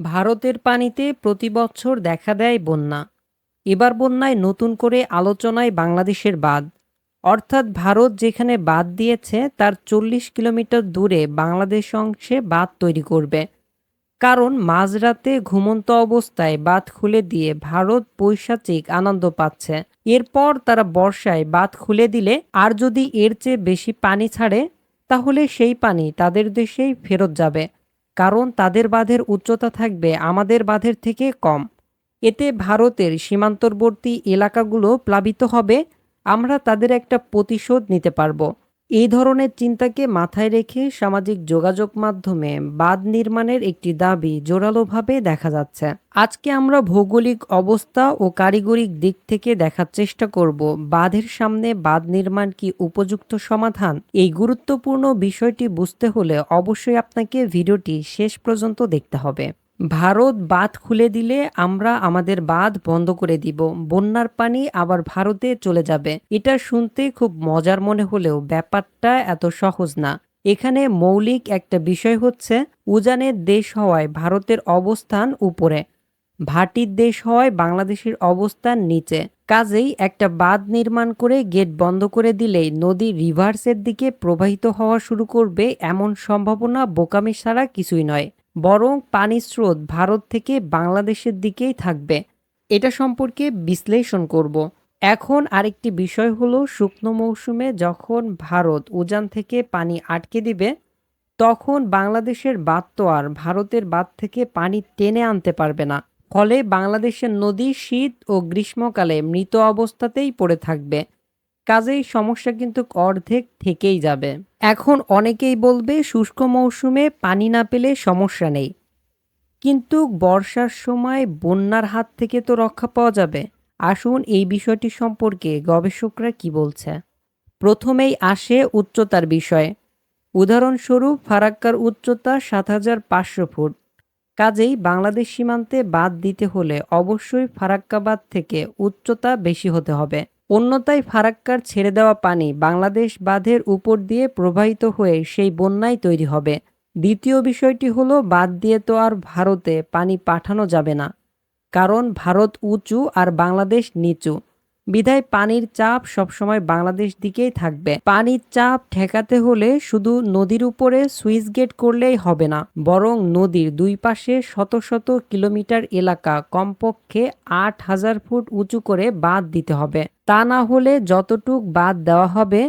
ভারতের পানিতে প্রতি বছর দেখা দেয় বন্যা। এবার বন্যায় নতুন করে আলোচনায় বাংলাদেশের বাঁধ। অর্থাৎ ভারত যেখানে বাঁধ দিয়েছে, তার চল্লিশ কিলোমিটার দূরে বাংলাদেশ অংশে বাঁধ তৈরি করবে। কারণ মাঝরাতে ঘুমন্ত অবস্থায় বাঁধ খুলে দিয়ে ভারত পৈশাচিক আনন্দ পাচ্ছে। এরপর তারা বর্ষায় বাঁধ খুলে দিলে আর যদি এর চেয়ে বেশি পানি ছাড়ে, তাহলে সেই পানি তাদের দেশেই ফেরত যাবে। কারণ তাদের বাঁধের উচ্চতা থাকবে আমাদের বাঁধের থেকে কম। এতে ভারতের সীমান্তবর্তী এলাকাগুলো প্লাবিত হবে। আমরা তাদের একটা প্রতিশোধ নিতে পারব। এই ধরনের চিন্তাকে মাথায় রেখে সামাজিক যোগাযোগ মাধ্যমে বাঁধ নির্মাণের একটি দাবি জোরালোভাবে দেখা যাচ্ছে। আজকে আমরা ভৌগোলিক অবস্থা ও কারিগরিক দিক থেকে দেখার চেষ্টা করব, বাঁধের সামনে বাঁধ নির্মাণ কি উপযুক্ত সমাধান? এই গুরুত্বপূর্ণ বিষয়টি বুঝতে হলে অবশ্যই আপনাকে ভিডিওটি শেষ পর্যন্ত দেখতে হবে। ভারত বাঁধ খুলে দিলে আমরা আমাদের বাঁধ বন্ধ করে দিব। বন্যার পানি আবার ভারতে চলে যাবে। এটা শুনতে খুব মজার মনে হলেও ব্যাপারটা এত সহজ না। এখানে মৌলিক একটা বিষয় হচ্ছে উজানের দেশ হওয়ায় ভারতের অবস্থান উপরে। ভাটির দেশ হওয়ায় বাংলাদেশের অবস্থান নিচে। কাজেই একটা বাঁধ নির্মাণ করে গেট বন্ধ করে দিলেই নদী রিভার্সের দিকে প্রবাহিত হওয়া শুরু করবে এমন সম্ভাবনা বোকামি ছাড়া কিছুই নয়। বরং পানির স্রোত ভারত থেকে বাংলাদেশের দিকেই থাকবে। এটা সম্পর্কে বিশ্লেষণ করব। এখন আরেকটি বিষয় হলো, শুকনো মৌসুমে যখন ভারত উজান থেকে পানি আটকে দিবে, তখন বাংলাদেশের বাঁধ তো আর ভারতের বাঁধ থেকে পানি টেনে আনতে পারবে না। ফলে বাংলাদেশের নদী, শীত ও গ্রীষ্মকালে মৃত অবস্থাতেই পড়ে থাকবে। কাজেই সমস্যা কিন্তু অর্ধেক থেকেই যাবে। এখন অনেকেই বলবে শুষ্ক মৌসুমে পানি না পেলে সমস্যা নেই। কিন্তু বর্ষার সময় বন্যার হাত থেকে তো রক্ষা পাওয়া যাবে। আসুন এই বিষয়টি সম্পর্কে গবেষকরা কি বলছে। প্রথমেই আসে উচ্চতার বিষয়। উদাহরণস্বরূপ, ফারাক্কার উচ্চতা সাত হাজার পাঁচশো ফুট। কাজেই বাংলাদেশ সীমান্তে বাদ দিতে হলে অবশ্যই ফারাক্কা বাঁধ থেকে উচ্চতা বেশি হতে হবে। অন্যথায় ফারাক্কার ছেড়ে দেওয়া পানি বাংলাদেশ বাঁধের উপর দিয়ে প্রবাহিত হয়ে সেই বন্যায় তৈরি হবে। দ্বিতীয় বিষয়টি হলো, বাদ দিয়ে তো আর ভারতে পানি পাঠানো যাবে না। কারণ ভারত উঁচু আর বাংলাদেশ নিচু। বিধায় পানির চাপ সবসময় বাংলাদেশ দিকেই থাকবে। পানির চাপ ঠেকাতে হলে শুধু নদীর উপরে সুইচ গেট করলেই হবে না, বরং নদীর দুই পাশে শত শত কিলোমিটার এলাকা কমপক্ষে আট হাজার ফুট উঁচু করে বাঁধ দিতে হবে। তা না হলে যতটুক বাদ দেওয়া হবে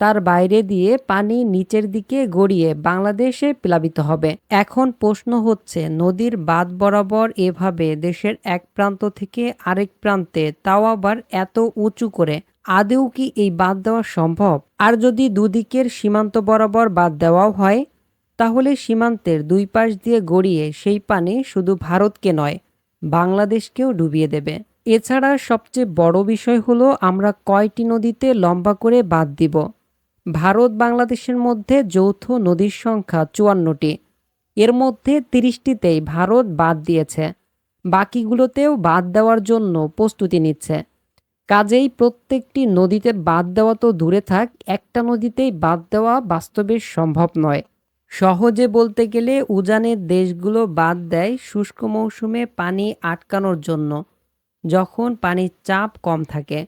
তার বাইরে দিয়ে পানি নিচের দিকে গড়িয়ে বাংলাদেশে প্লাবিত হবে। এখন প্রশ্ন হচ্ছে, নদীর বাঁধ বরাবর এভাবে দেশের এক প্রান্ত থেকে আরেক প্রান্তে তাও আবার এত উঁচু করে আদেও কি এই বাঁধ দেওয়া সম্ভব? আর যদি দুদিকের সীমান্ত বরাবর বাদ দেওয়াও হয়, তাহলে সীমান্তের দুই পাশ দিয়ে গড়িয়ে সেই পানি শুধু ভারতকে নয়, বাংলাদেশকেও ডুবিয়ে দেবে। এছাড়া সবচেয়ে বড় বিষয় হলো, আমরা কয়টি নদীতে লম্বা করে বাদ দিব? ভারত বাংলাদেশের মধ্যে যৌথ নদীর সংখ্যা চুয়ান্নটি। এর মধ্যে তিরিশটিতেই ভারত বাদ দিয়েছে। বাকিগুলোতেও বাদ দেওয়ার জন্য প্রস্তুতি নিচ্ছে। কাজেই প্রত্যেকটি নদীতে বাদ দেওয়া তো দূরে থাক, একটা নদীতেই বাদ দেওয়া বাস্তবে সম্ভব নয়। সহজে বলতে গেলে উজানের দেশগুলো বাদ দেয় শুষ্ক মৌসুমে পানি আটকানোর জন্য, যখন পানির চাপ কম থাকে।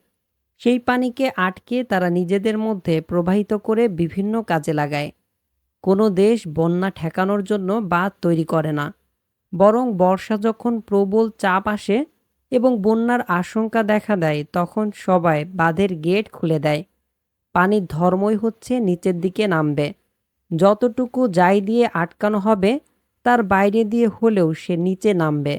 সেই পানিকে আটকে তারা নিজেদের মধ্যে প্রবাহিত করে বিভিন্ন কাজে লাগায়। কোনো দেশ বন্যা ঠেকানোর জন্য বাঁধ তৈরি করে না, বরং বর্ষা যখন প্রবল চাপ আসে এবং বন্যার আশঙ্কা দেখা দেয়, তখন সবাই বাঁধের গেট খুলে দেয়। পানির ধর্মই হচ্ছে নিচের দিকে নামবে। যতটুকু যাই দিয়ে আটকানো হবে, তার বাইরে দিয়ে হলেও সে নিচে নামবে।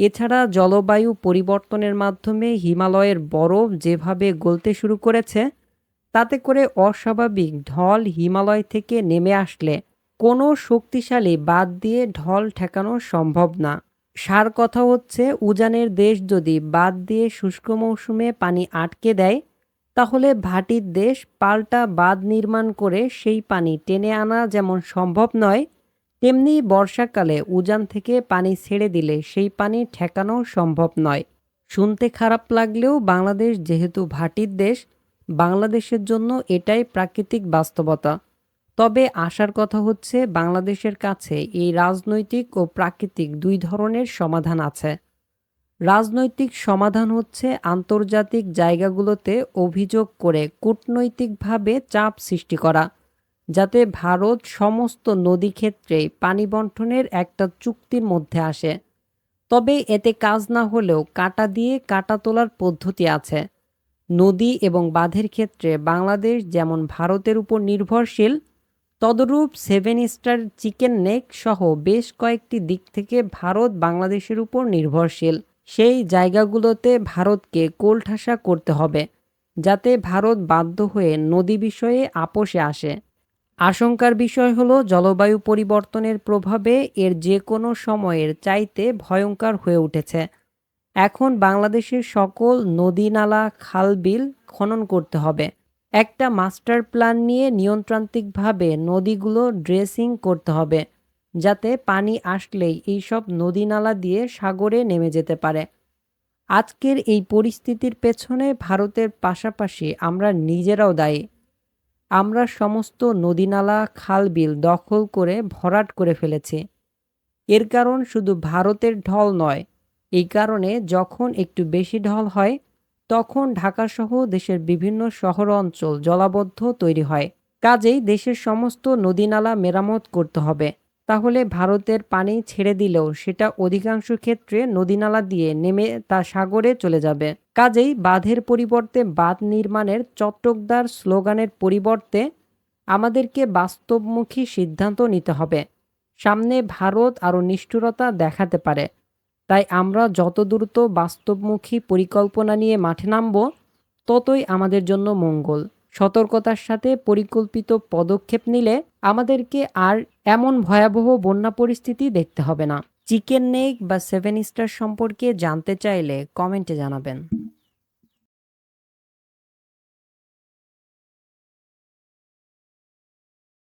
এছাড়া জলবায়ু পরিবর্তনের মাধ্যমে হিমালয়ের বরফ যেভাবে গলতে শুরু করেছে, তাতে করে অস্বাভাবিক ঢল হিমালয় থেকে নেমে আসলে কোনো শক্তিশালী বাদ দিয়ে ঢল ঠেকানো সম্ভব না। সার কথা হচ্ছে, উজানের দেশ যদি বাদ দিয়ে শুষ্ক মৌসুমে পানি আটকে দেয়, তাহলে ভাটির দেশ পাল্টা বাঁধ নির্মাণ করে সেই পানি টেনে আনা যেমন সম্ভব নয় তেমনি বর্ষাকালে উজান থেকে পানি ছেড়ে দিলে সেই পানি ঠেকানো সম্ভব নয়। শুনতে খারাপ লাগলেও বাংলাদেশ যেহেতু ভাটির দেশ, বাংলাদেশের জন্য এটাই প্রাকৃতিক বাস্তবতা। তবে আশার কথা হচ্ছে, বাংলাদেশের কাছে এই রাজনৈতিক ও প্রাকৃতিক দুই ধরনের সমাধান আছে। রাজনৈতিক সমাধান হচ্ছে আন্তর্জাতিক জায়গাগুলোতে অভিযোগ করে কূটনৈতিকভাবে চাপ সৃষ্টি করা। যাতে ভারত সমস্ত নদী ক্ষেত্রেই পানি বন্টনের একটা চুক্তির মধ্যে আসে। তবে এতে কাজ না হলেও কাটা দিয়ে কাটা তোলার পদ্ধতি আছে। নদী এবং বাঁধের ক্ষেত্রে বাংলাদেশ যেমন ভারতের উপর নির্ভরশীল, তদরূপ সেভেন স্টার চিকেন নেক সহ বেশ কয়েকটি দিক থেকে ভারত বাংলাদেশের উপর নির্ভরশীল। সেই জায়গাগুলোতে ভারতকে কোলঠাসা করতে হবে, যাতে ভারত বাধ্য হয়ে নদী বিষয়ে আপোষে আসে। আশঙ্কার বিষয় হলো, জলবায়ু পরিবর্তনের প্রভাবে এর যে কোনো সময়ের চাইতে ভয়ঙ্কর হয়ে উঠেছে। এখন বাংলাদেশের সকল নদী নালা খাল বিল খনন করতে হবে। একটা মাস্টার প্ল্যান নিয়ে নিয়ন্ত্রান্তিকভাবে নদীগুলো ড্রেসিং করতে হবে, যাতে পানি আসলেই এইসব নদী নালা দিয়ে সাগরে নেমে যেতে পারে। আজকের এই পরিস্থিতির পেছনে ভারতের পাশাপাশি আমরা নিজেরাও দায়ী। আমরা সমস্ত নদীনালা খাল বিল দখল করে ভরাট করে ফেলেছি। এর কারণ শুধু ভারতের ঢল নয়, এই কারণে যখন একটু বেশি ঢল হয়, তখন ঢাকাসহ দেশের বিভিন্ন শহর অঞ্চল জলাবদ্ধ তৈরি হয়। কাজেই দেশের সমস্ত নদীনালা মেরামত করতে হবে। তাহলে ভারতের পানি ছেড়ে দিলেও সেটা অধিকাংশ ক্ষেত্রে নদীনালা দিয়ে নেমে তা সাগরে চলে যাবে। কাজেই বাঁধের পরিবর্তে বাঁধ নির্মাণের চট্টকদার স্লোগানের পরিবর্তে আমাদেরকে বাস্তবমুখী সিদ্ধান্ত নিতে হবে। সামনে ভারত আরও নিষ্ঠুরতা দেখাতে পারে। তাই আমরা যত দ্রুত বাস্তবমুখী পরিকল্পনা নিয়ে মাঠে নামব, ততই আমাদের জন্য মঙ্গল। সতর্কতার সাথে পরিকল্পিত পদক্ষেপ নিলে আমাদেরকে আর এমন ভয়াবহ বন্যা পরিস্থিতি দেখতে হবে না। চিকেন নেক বা সেভেন স্টার সম্পর্কে জানতে চাইলে কমেন্টে জানাবেন।